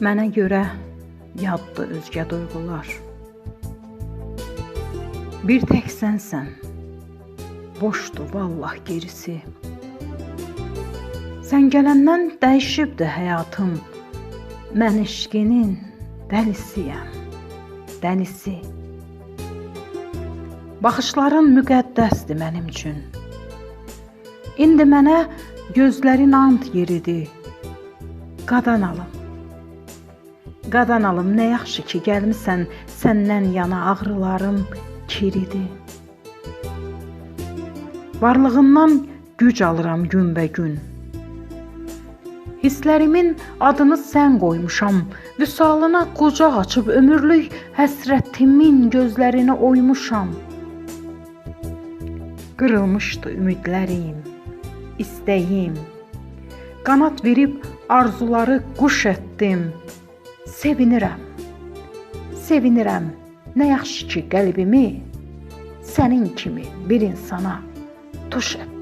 Mənə görə yaddır özgə duyğular. Bir tək sənsən. Boşdur vallah gerisi. Sən gələndən dəyişibdi həyatım. Mən eşqinin dəlisiyəm. Dəlisi. Baxışların müqəddəsdir mənim üçün. İndi mənə gözlərin ant yeridir. Qadan alım. Qadan alım, nə yaxşı ki, gəlmisən, səndən yana ağrılarım kiridir. Varlığından güc alıram günbəgün. Hisslərimin adını sən qoymuşam. Vüsalına qucaq açıb ömürlük həsrətimin gözlərini oymuşam. Qırılmışdı ümidlərim, istəyim. Qanat verib arzuları quş etdim. Sevinirəm. Sevinirəm. Nə yaxşı ki, qəlbimi sənin kimi bir insana tuş etdim.